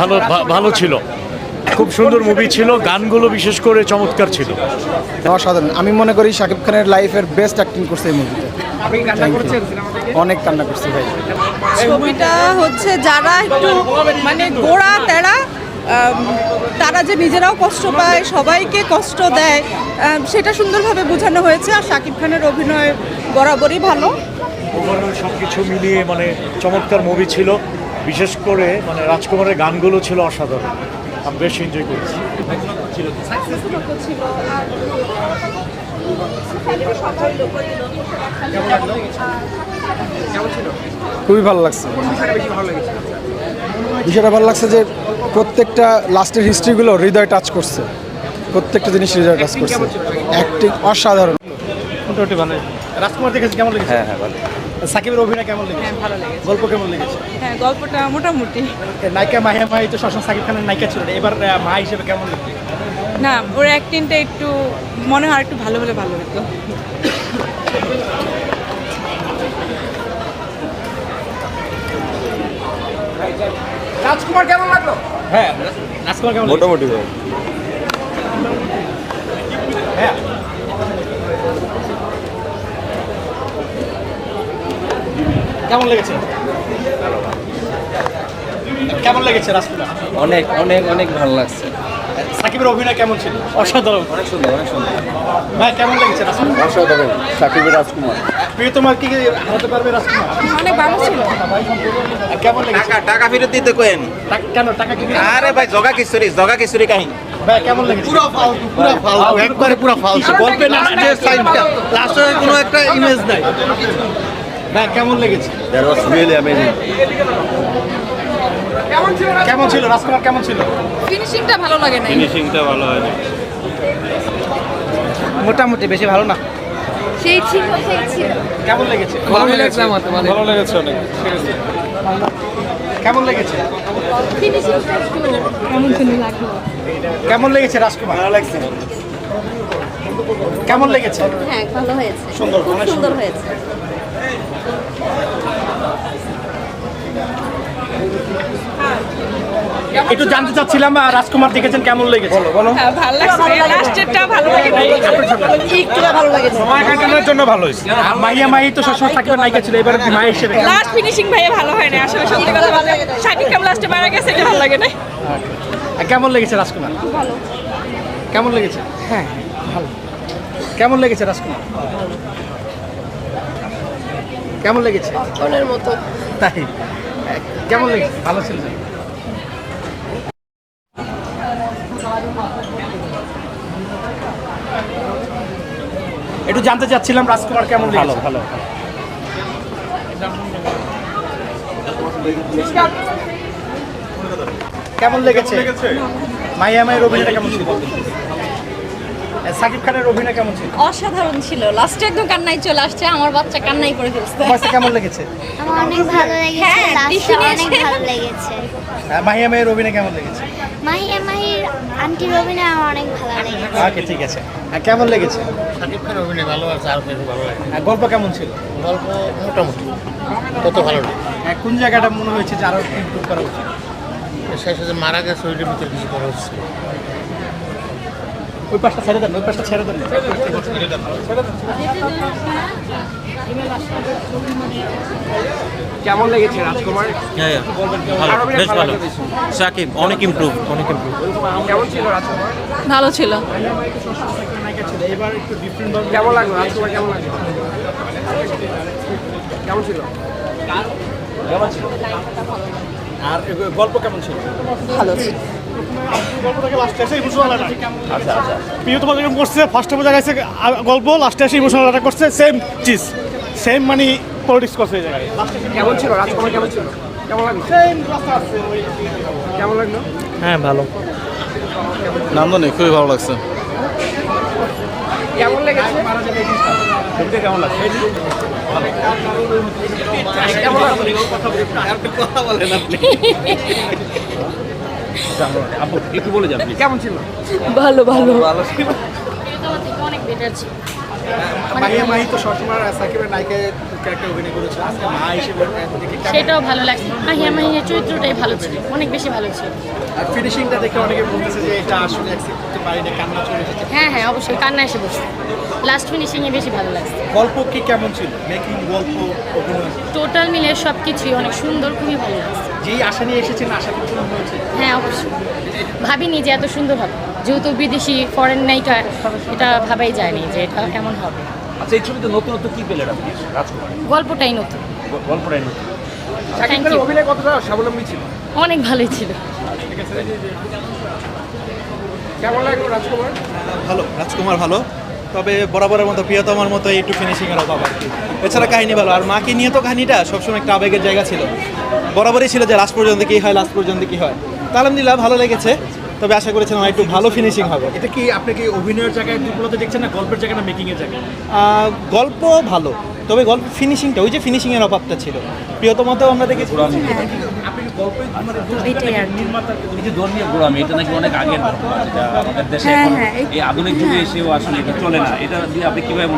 ভালো ভালো ছিল। খুব সুন্দর মুভি ছিল গানগুলো বিশেষ করে চমৎকার ছিল। অসাধারণ। আমি মনে করি শাকিব খানের লাইফের বেস্ট অ্যাক্টিং করছে এই মুভিতে অনেক কান্না করছি ভাই। ছবিটা হচ্ছে যারা একটু মানে গোড়া তেরা আম, তারা যে নিজেরাও কষ্ট পায় সবাইকে কষ্ট দেয় সেটা সুন্দরভাবে বোঝানো হয়েছে আর শাকিব খানের অভিনয় বরাবরই ভালো। সব কিছু মিলিয়ে মানে চমৎকার মুভি ছিল। বিশেষ করে মানে রাজকুমারের গানগুলো ছিল অসাধারণ। আমি বেশ এনজয় করেছি। খুবই ভালো লাগছে। বিষয়টা ভালো লাগছে যে প্রত্যেকটা লাস্টের হিস্ট্রিগুলো হৃদয় টাচ করছে। প্রত্যেকটা জিনিস হৃদয় টাচ করছে। অ্যাক্টিং অসাধারণ। মোটামুটি ভালো রাজকুমার দেখেছি কেমন লেগেছে? হ্যাঁ হ্যাঁ ভালো। সাকিবের অভিনয় কেমন লেগেছে? হ্যাঁ ভালো লেগেছে। গল্প কেমন লেগেছে? হ্যাঁ গল্পটা মোটামুটি। নায়িকা মাহিয়া মাহি তো সবসময় সাকিব খানের নায়িকা ছিল না। এবার মা হিসেবে কেমন লেগেছে? না ওর অ্যাক্টিংটা একটু মনে হয় একটু ভালো হলে ভালো হতো। রাজকুমার কেমন লাগল? হ্যাঁ। রাজকুমার কেমন মোটামুটি হ্যাঁ। কেমন লেগেছে? কেমন লেগেছে রাজকুমার অনেক অনেক অনেক ভালো লাগছে। সাকিবের অভিনয় কেমন ছিল? অসাধারণ। অনেক সুন্দর অনেক সুন্দর। ভাই কেমন লেগেছে রাজকুমার অসাধারণ সাকিবের রাজকুমার। প্রিয় তোমার কি হতে পারবে রাজকুমার? অনেক ভালো ছিল। কেমন লেগেছে? টাকা টাকা ফেরত দিতে কোয়েন কেন টাকা কি আরে ভাই জগা কিশোরী জগা কিশোরী কাহিনী। ভাই কেমন লেগেছে? পুরো ফালতু পুরো ফালতু একবারে পুরো ফালতু গল্পে লাস্টের সাইনটা লাস্টের কোনো একটা ইমেজ নাই। ভাই কেমন লেগেছে? দ্যাট ওয়াজ রিয়েলি অ্যামেজিং কেমন ছিল রাজকুমার? কেমন ছিল? ফিনিশিংটা ভালো লাগে না ফিনিশিংটা ভালো মোটামুটি বেশি ভালো না? সেই ছিল সেই ছিল। কেমন লেগেছে? ভালো লেগেছে আমার ভালো লেগেছে অনেক কেমন লেগেছে? কেমন লেগেছে রাজকুমার? ভালো লাগছে। কেমন লেগেছে? হ্যাঁ ভালো হয়েছে। সুন্দর, অনেক সুন্দর হয়েছে। একটু জানতে চাচ্ছিলাম রাজকুমার দেখেছেন কেমন লেগেছে? হ্যাঁ ভালো লাগছে। লাস্টেরটা ভালো লাগে ভালো লেগেছে। সময় কাটানোর জন্য ভালো হয়েছে। মাহিয়া মাহি তো সবসময় সাকিবের নায়িকা ছিল এবার মায়ের হিসেবে কেমন? লাস্ট ফিনিশিং ভাইয়া ভালো হয় না আসলে সত্যি কথা বলতে শাকিব খান লাস্টে মারা গেছে এটা ভালো লাগে না কেমন লেগেছে রাজকুমার? ভালো। কেমন লেগেছে? হ্যাঁ ভালো। কেমন লেগেছে রাজকুমার? কেমন লেগেছে? মতো। তাই? কেমন লেগেছে? ভালো ছিল? একটু জানতে চাচ্ছিলাম রাজকুমার কেমন ভালো ভালো। কেমন লেগেছে? মাইয়া মায়ের অভিনয়টা কেমন ছিল? সাকিব খানের অভিনয় কেমন ছিল? অসাধারণ ছিল। লাস্টে একদম কান্নাই চলে আসছে আমার বাচ্চা কান্নাই করে ফেলছে। কাছে কেমন লেগেছে? আমার অনেক ভালো লেগেছে হ্যাঁ, লাস্টটা অনেক ভালো লেগেছে। মাহিয়া মায়ের অভিনয় কেমন লেগেছে? মাহিয়া মাহির আন্টির অভিনয় আমার অনেক ভালো লেগেছে। ওকে ঠিক আছে। কেমন লেগেছে? শাকিব খানের অভিনয় ভালো আছে আর ভালো লাগে গল্প কেমন ছিল? গল্প মোটামুটি তত ভালো না। হ্যাঁ, কোন জায়গাটা মনে হয়েছে যে আরও ইমপ্রুভ করা উচিত? শেষে মারা গেছে ওইটার ভিতরে কিছু করা হচ্ছে ওই পাশটা ছেড়ে দেন ওই পাশটা ছেড়ে দেন। কেমন লেগেছে রাজকুমার? হ্যাঁ ভালো বেশ ভালো সাকিব অনেক ইমপ্রুভ অনেক ইমপ্রুভ কেমন ছিল রাজকুমার? ভালো ছিল। এবার একটু ডিফারেন্ট ভাবে কেমন লাগল রাজকুমার? কেমন লাগল? কেমন ছিল? কেমন ছিল? আর গল্প কেমন ছিল? ভালো ছিল। গল্পটাকে লাস্টে এসে ইমোশনাল অ্যাটাক আচ্ছা আচ্ছা। প্রিয় তোমার যেরকম করছে ফার্স্টে আ- গল্প লাস্টে এসে ইমোশনাল অ্যাটাক করছে সেম চিজ সেম মানে পলিটিক্স করছে এই জায়গায় কেমন ছিল? রাজকুমার কেমন ছিল? কেমন লাগল? কেমন লাগল? হ্যাঁ ভালো। নান্দনিক খুবই ভালো লাগছে। কেমন লেগেছে? দেখতে কেমন লাগছে? কথা বলেন আপনি। একটু বলে যান কেমন ছিল? ভালো ভালো। অনেক বেটার ছিল মাহিয়া মাহি তো সবসময় সাকিবের নায়িকা ক্যারেক্টার অভিনয় করেছে আজকে মা হিসেবে সেটাও ভালো লাগছে। মাহিয়া মাহিয়ার চরিত্রটাই ভালো ছিল অনেক বেশি ভালো ছিল। আর ফিনিশিংটা দেখে অনেকে বলতেছে যে এটা আসলে অ্যাকসেপ্ট করতে পারি না কান্না চলে এসেছে হ্যাঁ হ্যাঁ অবশ্যই কান্না এসে বসছে লাস্ট ফিনিশিংয়ে বেশি ভালো লাগছে। গল্প কি কেমন ছিল? মেকিং গল্প অভিনয়? টোটাল মিলে সব কিছুই অনেক সুন্দর খুবই ভালো লাগছে। যেই আশা নিয়ে এসেছেন আশা পূরণ হয়েছে? হ্যাঁ অবশ্যই। ভাবিনি যে এত সুন্দর হবে। যেহেতু বিদেশি ফরেন নায়িকা এটা ভাবাই যায়নি যে এটা এমন হবে। আচ্ছা এই ছবিতে নতুনত্ব কি পেলেন আপনি? রাজকুমার। গল্পটাই নতুন। গল্পটাই নতুন। থ্যাংক ইউ অভিনয় কতটা স্বাবলম্বী ছিল? অনেক ভালোই ছিল। কেমন লাগল রাজকুমার? ভালো রাজকুমার ভালো। তবে বরাবরের মতো প্রিয়তমার মতো একটু ফিনিশিংয়ের অভাব আর কি। এছাড়া কাহিনী ভালো। আর মাকে নিয়ে তো কাহিনীটা সবসময় একটা আবেগের জায়গা ছিল। বরাবরই ছিল যে লাস্ট পর্যন্ত কী হয় লাস্ট পর্যন্ত কী হয়। তা আলহামদুলিল্লাহ ভালো লেগেছে। তবে আশা করেছিলাম একটু ভালো ফিনিশিং হবে। এটা কি আপনি কি অভিনয়ের জায়গায় দুর্বলতা দেখছেন না গল্পের জায়গায় না মেকিং এর জায়গায় গল্প ভালো তবে গল্প ফিনিশিংটা ওই যে ফিনিশিংয়ের অভাবটা ছিল। প্রিয়তমাতেও আমরা দেখেছি এটা নাকি অনেক আগের ঘটনা, যেটা আমাদের দেশে এখন এই- এই আধুনিক যুগে এসেও আসলে চলে না। এটা আপনি কীভাবে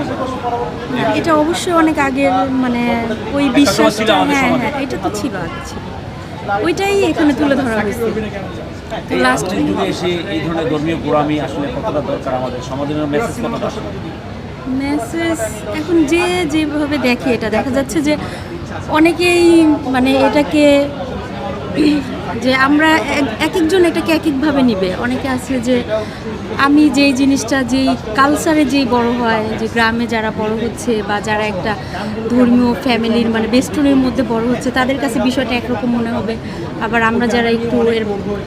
এটা অবশ্যই অনেক আগের মানে ওই বিশ্বাসটা হ্যাঁ হ্যাঁ এটা তো ছিল আগে ছিল ওইটাই এখানে তুলে ধরা হয়েছে। লাস্ট যুগে এসে এই ধরনের ধর্মীয় গোড়ামি আসলে কতটা দরকার আমাদের? সমাজের মেসেজ কতটা মেসেজ এখন যে যেভাবে দেখে এটা দেখা যাচ্ছে যে অনেকেই মানে এটাকে যে আমরা এক- এক একজন এটাকে এক একভাবে নিবে। অনেকে আছে যে আমি যেই জিনিসটা যেই কালচারে যেই বড় হয় যে গ্রামে যারা বড় হচ্ছে বা যারা একটা ধর্মীয় ফ্যামিলির মানে বেষ্টনের মধ্যে বড় হচ্ছে তাদের কাছে বিষয়টা একরকম মনে হবে। আবার আমরা যারা একটু এর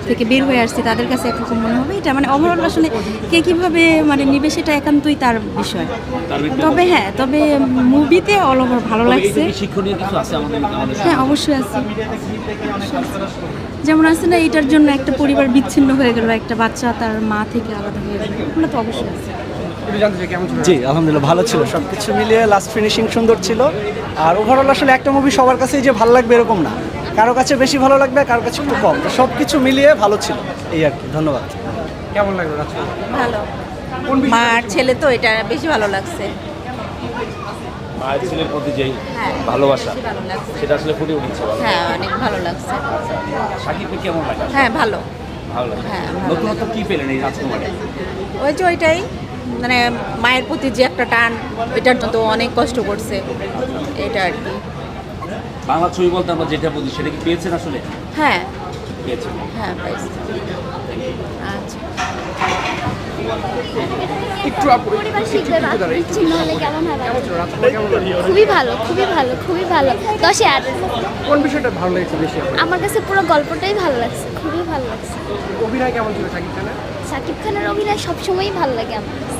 থেকে বের হয়ে আসছি তাদের কাছে একরকম মনে হবে এটা। মানে ওভারঅল আসলে কে কীভাবে মানে নিবে সেটা একান্তই তার বিষয়। তবে হ্যাঁ তবে মুভিতে অল ওভার ভালো লাগছে। হ্যাঁ অবশ্যই আছে। যেমন আছে না এটার জন্য একটা পরিবার বিচ্ছিন্ন হয়ে গেল একটা বাচ্চা তার মা থেকে আলাদা হয়ে গেল ওগুলো তো অবশ্যই আছে। জি আলহামদুলিল্লাহ ভালো ছিল সব কিছু মিলিয়ে লাস্ট ফিনিশিং সুন্দর ছিল। আর ওভারঅল আসলে একটা মুভি সবার কাছেই যে ভালো লাগবে এরকম না। কারও কাছে বেশি ভালো লাগবে কারও কাছে একটু কম। সব কিছু মিলিয়ে ভালো ছিল এই আর কি ধন্যবাদ। কেমন লাগল ভালো। মা আর ছেলে তো এটা বেশি ভালো লাগছে। মায়ের ছেলের প্রতি যেই হ্যাঁ ভালোবাসা সেটা আসলে ফুটে উঠেছে হ্যাঁ অনেক ভালো লাগছে। সাকিবকে কেমন লাগে? হ্যাঁ ভালো। ভালো। লাগে হ্যাঁ, ভালো। নতুনত্ব কি পেলেন এই রাজকুমারে? ওই যে ওইটাই মানে মায়ের প্রতি যে একটা টান এটার জন্য তো অনেক কষ্ট করছে। এটা আর কি। বাংলা ছবি বলতে আমরা যেটা বুঝি সেটা কি পেয়েছেন আসলে? হ্যাঁ। পেয়েছেন। হ্যাঁ পাইছি আচ্ছা। হবে? খুবই ভালো খুবই ভালো খুবই ভালো। দশে আট কোন বিষয়টা ভালো লেগেছে বেশি আমার কাছে পুরো গল্পটাই ভালো লাগছে খুবই ভালো লাগছে। অভিনয় কেমন ছিল সাকিব খানের? সাকিব খানের অভিনয় সবসময়ই ভালো লাগে আমার। কাছে।